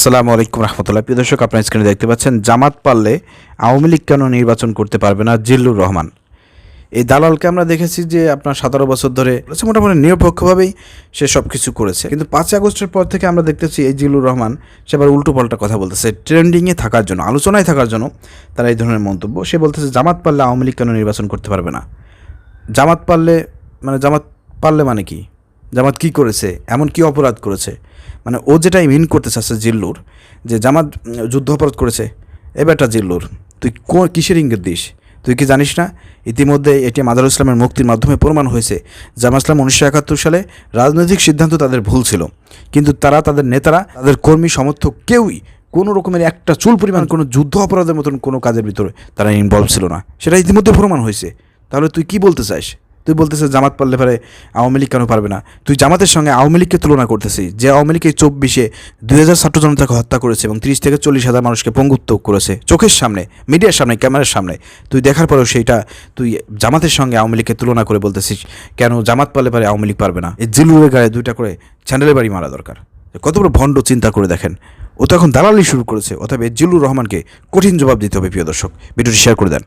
আসসালামু আলাইকুম রহমতুল্লাহ। প্রিয় দর্শক, আপনার স্ক্রিনে দেখতে পাচ্ছেন, জামাত পারলে আওয়ামী লীগ কেন নির্বাচন করতে পারবে না জিল্লুর রহমান? এই দালালকে আমরা দেখেছি যে আপনার সতেরো বছর ধরে মোটামুটি নিরপেক্ষভাবেই সে সব কিছু করেছে। কিন্তু পাঁচই আগস্টের পর থেকে আমরা দেখতেছি এই জিল্লুর রহমান সে আবার উল্টো পাল্টা কথা বলতেছে। ট্রেন্ডিংয়ে থাকার জন্য, আলোচনায় থাকার জন্য তারা এই ধরনের মন্তব্য। সে বলতেছে, জামাত পারলে আওয়ামী লীগ কেন নির্বাচন করতে পারবে না? জামাত পারলে মানে জামাত পারলে মানে কি? জামাত কি করেছে, এমন কি অপরাধ করেছে? মানে ও যেটাই মিন করতে চাচ্ছে জিল্লুর, যে জামাত যুদ্ধ অপরাধ করেছে, এ এবারটা জিল্লুর, তুই কোন কিসের ইঙ্গিত দিস? তুই কি জানিস না? ইতিমধ্যে এটি মাদার ইসলামের মুক্তির মাধ্যমে প্রমাণ হয়েছে জামা ইসলাম উনিশশো একাত্তর সালে রাজনৈতিক সিদ্ধান্ত তাদের ভুল ছিল। কিন্তু তারা, তাদের নেতারা, তাদের কর্মী, সমর্থক কেউই কোনো রকমের একটা চুল পরিমাণ, কোনো যুদ্ধ অপরাধের মতন কোনো কাজের ভিতরে তারা ইনভলভ ছিল না। সেটা ইতিমধ্যে প্রমাণ হয়েছে। তাহলে তুই কি বলতে চাস? তুই বলতেছিস জামাত পারলে পারে আওয়ামী লীগ কেন পারবে না? তুই জামাতের সঙ্গে আওয়ামী লীগকে তুলনা করতেছিস, যে আওয়ামী লীগ এই চব্বিশে দুই হাজার ছাত্র জনতাকে হত্যা করেছে এবং তিরিশ থেকে চল্লিশ হাজার মানুষকে পঙ্গুত্ব করেছে চোখের সামনে, মিডিয়ার সামনে, ক্যামেরার সামনে। তুই দেখার পরেও সেইটা তুই জামাতের সঙ্গে আওয়ামী লীগকে তুলনা করে বলতেছিস, কেন জামাত পারলে পারে আওয়ামী লীগ পারবে না? এই জিলুরের গায়ে দুইটা করে চ্যান্ডেলের বাড়ি মারা দরকার। কত বড় ভণ্ড চিন্তা করে দেখেন। ও তো এখন দালালি শুরু করেছে এই জিল্লুর রহমানকে কঠিন জবাব দিতে হবে, প্রিয় দর্শক। ভিডিওটি শেয়ার করে দেন।